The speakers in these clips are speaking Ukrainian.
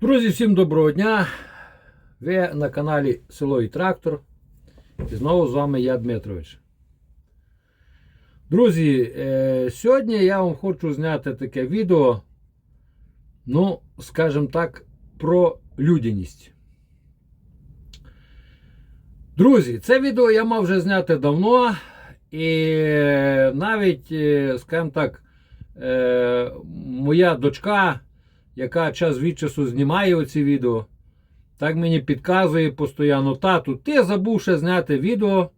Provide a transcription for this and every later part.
Друзі, всім доброго дня! Ви на каналі Село і Трактор. І знову з вами я Дмитрович. Друзі, е, сьогодні я вам хочу зняти таке відео, ну, скажімо так, про людяність. Друзі, це відео я мав вже зняти давно. І навіть, е, скажімо так, е, моя дочка яка час від часу знімає оці відео, так мені підказує постійно, тату, ти забув ще зняти відео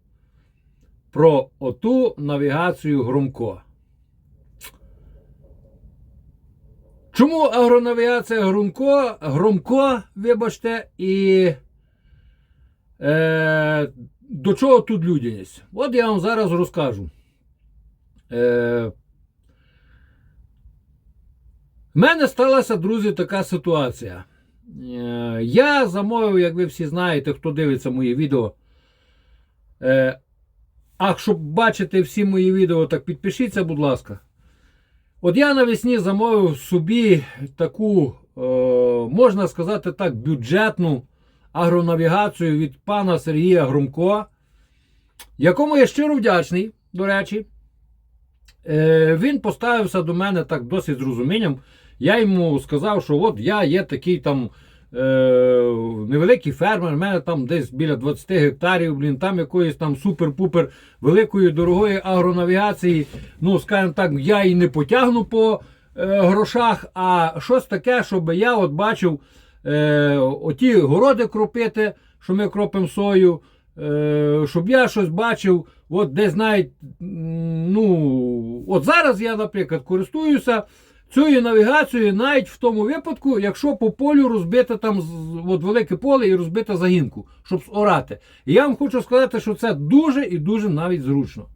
про оту навігацію Громко. Чому агронавігація Громко, Громко, вибачте, і е, до чого тут людяність? От я вам зараз розкажу. Е, в мене сталася, друзі, така ситуація. Е, Я замовив, як ви всі знаєте, хто дивиться мої відео. Е, А щоб бачити всі мої відео, так підпишіться, будь ласка. От я навесні замовив собі таку, е, можна сказати так, бюджетну агронавігацію від пана Сергія Громко, якому я щиро вдячний, до речі. Він поставився до мене так досить з розумінням. Я йому сказав, що от я є такий там е, невеликий фермер, в мене там десь біля 20 гектарів, блін, там якоїсь там супер-пупер великої дорогої агронавігації. Ну, скажімо так, я і не потягну по е, грошах, а щось таке, щоб я от бачив е, оті городи кропити, що ми кропимо сою. Е, щоб я щось бачив, от десь навіть, ну, от зараз я, наприклад, користуюся цією навігацією навіть в тому випадку, якщо по полю розбите там от велике поле і розбите загінку, щоб орати. І я вам хочу сказати, що це дуже і дуже навіть зручно.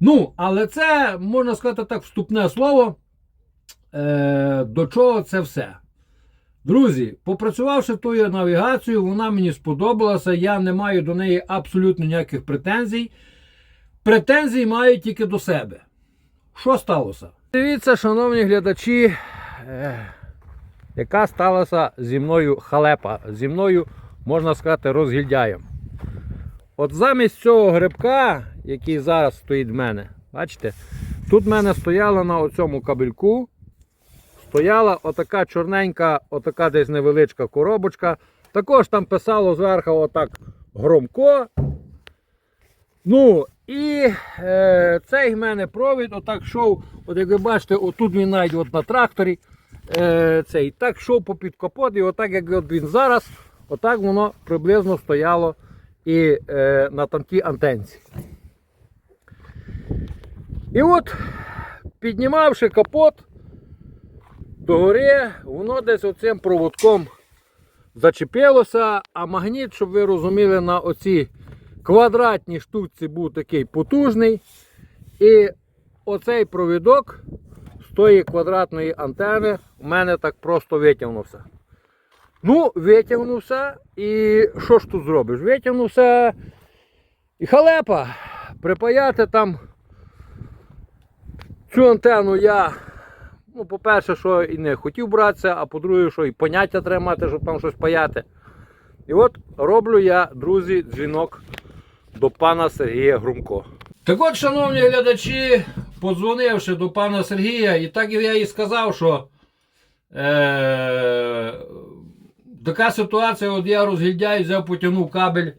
Ну, але це, можна сказати так, вступне слово. Е, до чого це все? Друзі, попрацювавши тою навігацією, вона мені сподобалася. Я не маю до неї абсолютно ніяких претензій. Претензій маю тільки до себе. Що сталося? Дивіться, шановні глядачі, е, яка сталася зі мною халепа. Зі мною, можна сказати, розгільдяєм. От замість цього грибка, який зараз стоїть в мене, бачите, тут в мене стояла на оцьому кабельку стояла отака чорненька, отака десь невеличка коробочка. Також там писало зверху отак громко. Ну, і е, цей в мене провід отак йшов, от як ви бачите, отут він навіть от на тракторі. Е, цей так йшов по під капот, і отак, як от він зараз, отак воно приблизно стояло і е, на тонкій антенці. І от, піднімавши капот, догори, воно десь оцим проводком зачепилося, а магніт, щоб ви розуміли, на оці квадратній штуці був такий потужний. І оцей провідок з тої квадратної антени у мене так просто витягнувся. Ну, витягнувся, і що ж тут зробиш? Витягнувся і халепа. Припаяти там цю антенну я Ну, по-перше, що і не хотів братися, а по-друге, що і поняття треба мати, щоб там щось паяти. І от роблю я, друзі, дзвінок до пана Сергія Грумко. Так от, шановні глядачі, подзвонивши до пана Сергія, і так я і сказав, що е- така ситуація, от я розгільдяй, взяв, потягнув кабель,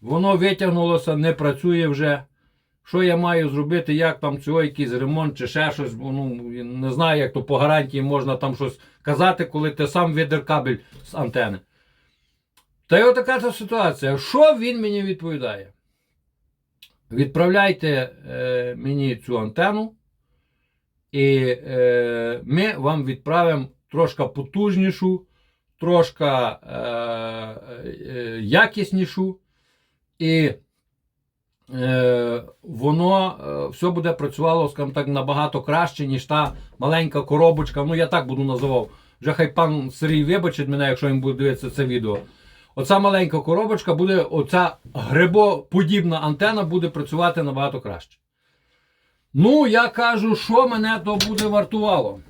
воно витягнулося, не працює вже. Що я маю зробити, як там цього якийсь ремонт чи ще щось, ну, не знаю, як то по гарантії можна там щось казати, коли ти сам видер кабель з антени. Та й отака ситуація. Що він мені відповідає? Відправляйте е, мені цю антенну, і е, ми вам відправимо трошки потужнішу, трошки е, е, якіснішу. І е, воно е, все буде працювало, скажімо так, набагато краще, ніж та маленька коробочка. Ну, я так буду називав. Вже хай пан Сергій вибачить мене, якщо він буде дивитися це відео. Оця маленька коробочка буде, оця грибоподібна антена буде працювати набагато краще. Ну, я кажу, що мене то буде вартувало.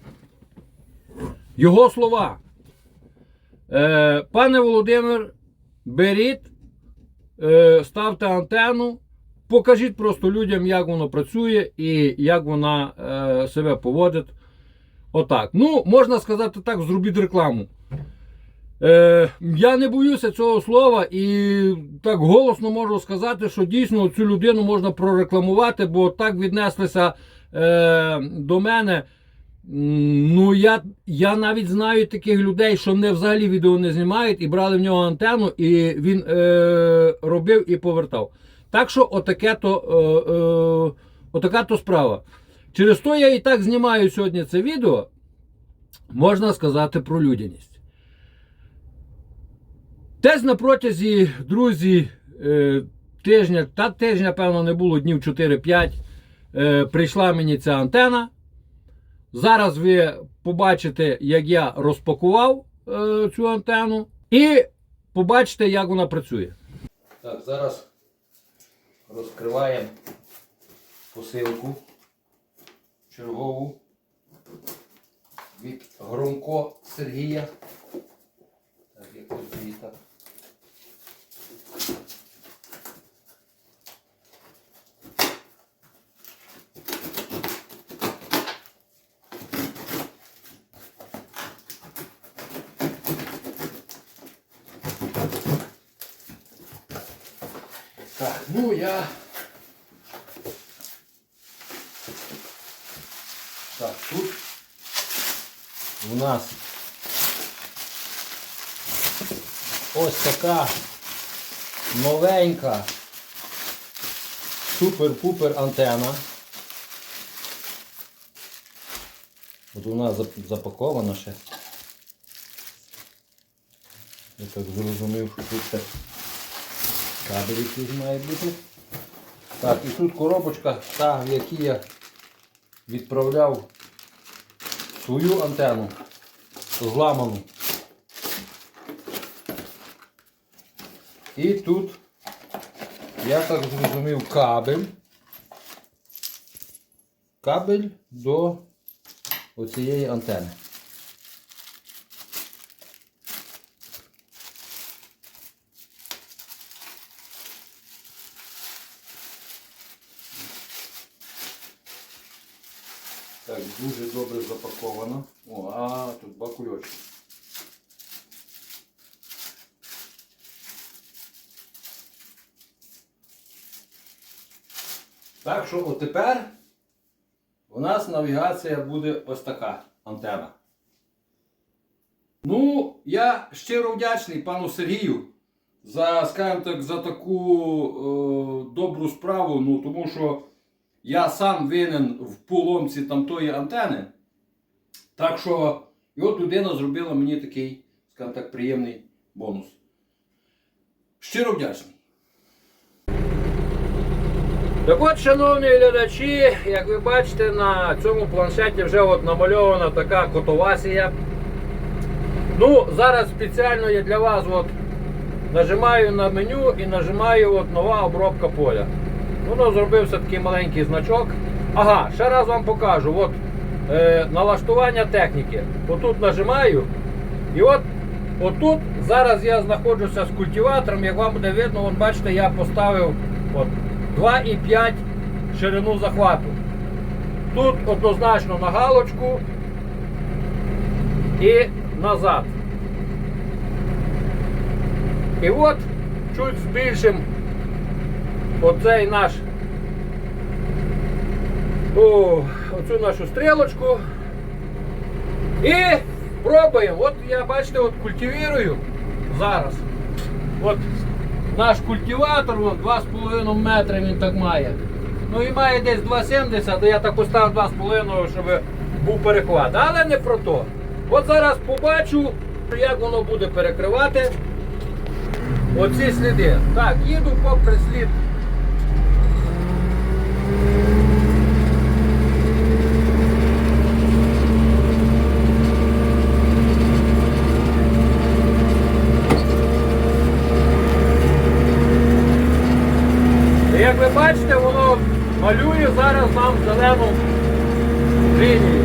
Його слова. Е, пане Володимир, беріть, е, ставте антенну, покажіть просто людям, як воно працює і як вона е, себе поводить. Отак. Ну, можна сказати так, зробіть рекламу. Е, я не боюся цього слова і так голосно можу сказати, що дійсно цю людину можна прорекламувати, бо так віднеслися е, до мене. Ну, я, я навіть знаю таких людей, що не взагалі відео не знімають і брали в нього антенну, і він е, робив і повертав. Так що отаке то, е, е, отака то справа. Через то я і так знімаю сьогодні це відео, можна сказати про людяність. Десь на протязі, друзі, е, тижня, та тижня, певно, не було днів 4-5, е, прийшла мені ця антена. Зараз ви побачите, як я розпакував е, цю антенну, і побачите, як вона працює. Так, зараз розкриваємо посилку чергову від Громко Сергія. Так, як тут її так. Так, ну я. Так, тут у нас ось така новенька супер-пупер антена. От вона зап- запакована ще. Я так зрозумів, що тут кабель якийсь має бути. Так, і тут коробочка, та, в якій я відправляв свою антенну зламану. І тут, я так зрозумів, кабель. Кабель до оцієї антени. Так, дуже добре запаковано. О, а тут два. Так що от тепер у нас навігація буде ось така антена. Ну, я щиро вдячний пану Сергію за, скажімо так, за таку е, добру справу, ну, тому що я сам винен в поломці там тої антени. Так що, і от людина зробила мені такий, скажімо так, приємний бонус. Щиро вдячний. Так от, шановні глядачі, як ви бачите, на цьому планшеті вже от намальована така котовасія. Ну, зараз спеціально я для вас от нажимаю на меню і нажимаю от нова обробка поля. Воно зробився такий маленький значок. Ага, ще раз вам покажу. От е, налаштування техніки. Отут нажимаю. І от отут зараз я знаходжуся з культиватором. Як вам буде видно, от бачите, я поставив от 2,5 ширину захвату. Тут однозначно на галочку і назад. І от чуть збільшимо оцей наш оцю нашу стрілочку. І пробуємо. От я бачите, от культивірую зараз. От наш культиватор, от 2,5 метри він так має. Ну і має десь 2,70, то я так поставив 2,5, щоб був перехват. Але не про то. От зараз побачу, як воно буде перекривати оці сліди. Так, їду попри слід. Малюю зараз вам зелену лінію.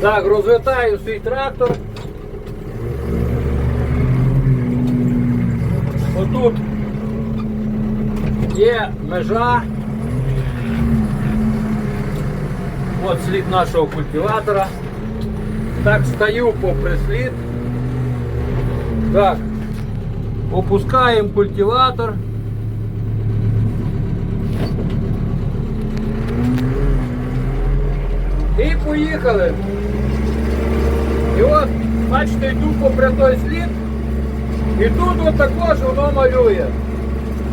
Так, розвертаю свій трактор. Отут є межа. От слід нашого культиватора. Так, стою попри слід. Так, опускаємо культиватор. І поїхали. І от, бачите, йду попри той слід. І тут от також воно малює.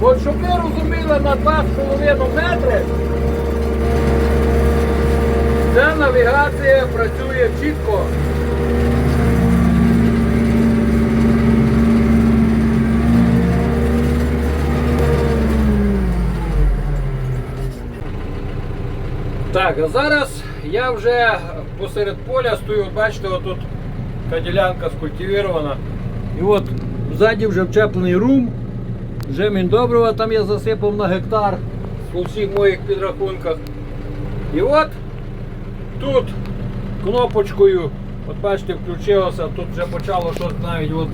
От щоб ви розуміли на 2,5 метри, навігація працює чітко. Так, а зараз я вже посеред поля стою, от бачите, отут така ділянка скультивірована. І от ззаді вже вчеплений рум, вже міндобрива там я засипав на гектар у всіх моїх підрахунках. І от тут кнопочкою, от бачите, включилося, тут вже почало щось навіть от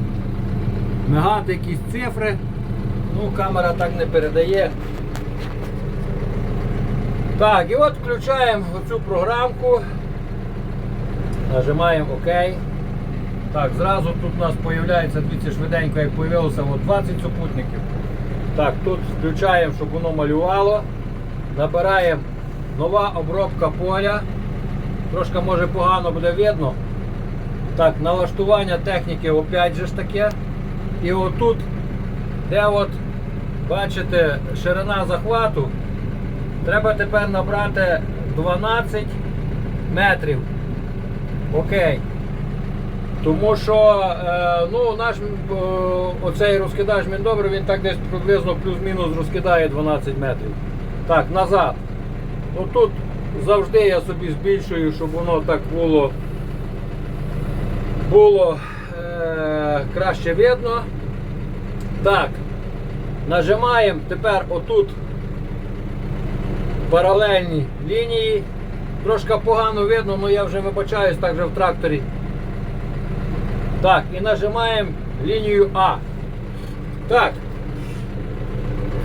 мигати якісь цифри. Ну, камера так не передає. Так, і от включаємо оцю програмку. Нажимаємо ОК. Так, зразу тут у нас з'являється, дивіться, швиденько, як з'явилося, от 20 супутників. Так, тут включаємо, щоб воно малювало. Набираємо нова обробка поля. Трошки може погано буде видно. Так, налаштування техніки опять же ж таке. І отут, де от, бачите, ширина захвату, треба тепер набрати 12 метрів. Окей. Тому що е, ну, наш е, оцей розкидач міндобрив, він так десь приблизно плюс-мінус розкидає 12 метрів. Так, назад. Ну тут завжди я собі збільшую, щоб воно так було, було е, краще видно. Так, нажимаємо тепер отут паралельні лінії. Трошки погано видно, але я вже вибачаюсь так же в тракторі. Так, і нажимаємо лінію А. Так.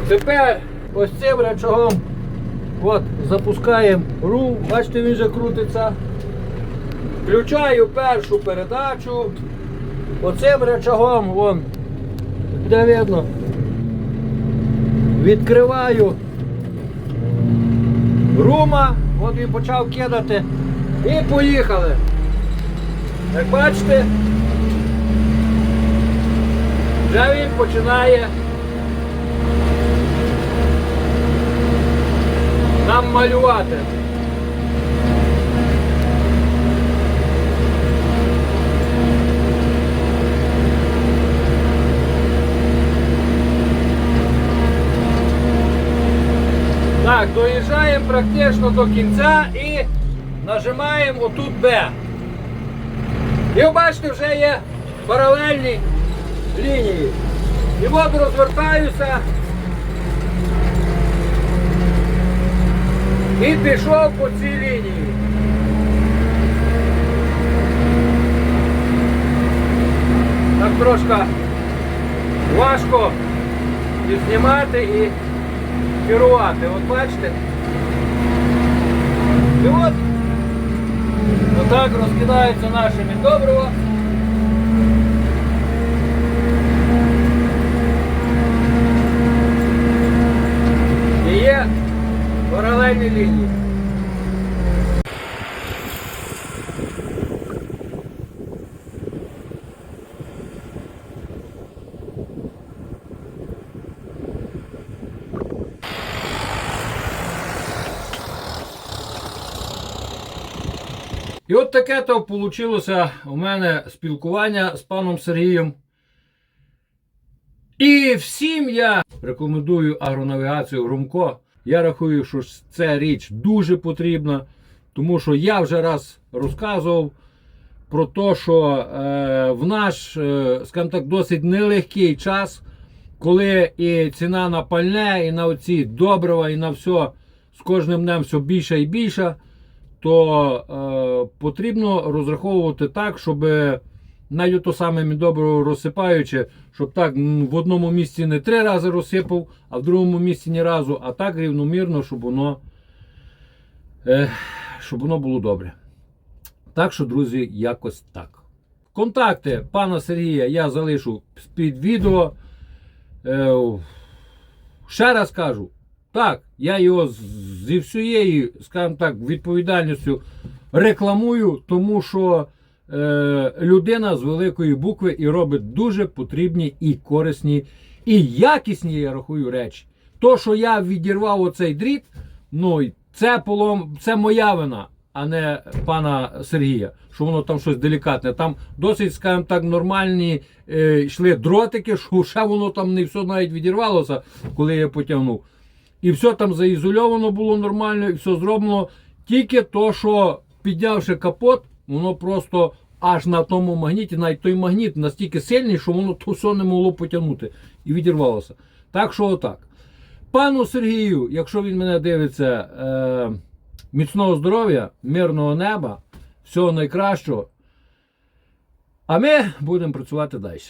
Тепер ось цим речагом от, запускаємо рул. Бачите, він вже крутиться. Включаю першу передачу. Оцим речагом, вон, де видно, відкриваю рума, от він почав кидати. І поїхали. Як бачите, вже він починає нам малювати. Так, доїжджаємо практично до кінця і нажимаємо отут Б. І ви бачите, вже є паралельні лінії. І от розвертаюся. І пішов по цій лінії. Так трошки важко і знімати і керувати. От бачите? І от отак розкидається наше міндобриво. І є паралельні лінії. І от таке то вийшло у мене спілкування з паном Сергієм. І всім я рекомендую агронавігацію Громко. Я рахую, що ця річ дуже потрібна, тому що я вже раз розказував про те, що е, в наш, е, скажімо так, досить нелегкий час, коли і ціна на пальне, і на оці добрива, і на все з кожним днем все більше і більше, то е, потрібно розраховувати так, щоб навіть то саме мідобро розсипаючи, щоб так в одному місці не три рази розсипав, а в другому місці ні разу, а так рівномірно, щоб воно, е, щоб воно було добре. Так що, друзі, якось так. Контакти пана Сергія я залишу під відео. Е, ще раз кажу, так, я його зі всією, скажімо так, відповідальністю рекламую, тому що е, людина з великої букви і робить дуже потрібні і корисні, і якісні, я рахую, речі. То, що я відірвав оцей дріт, ну це полом, це моя вина, а не пана Сергія, що воно там щось делікатне. Там досить, скажімо так, нормальні е, йшли дротики, що ще воно там не все навіть відірвалося, коли я потягнув. І все там заізольовано було нормально, і все зроблено. Тільки то, що піднявши капот, воно просто аж на тому магніті, навіть той магніт настільки сильний, що воно то все не могло потягнути і відірвалося. Так що отак. Пану Сергію, якщо він мене дивиться, е, міцного здоров'я, мирного неба, всього найкращого. А ми будемо працювати далі.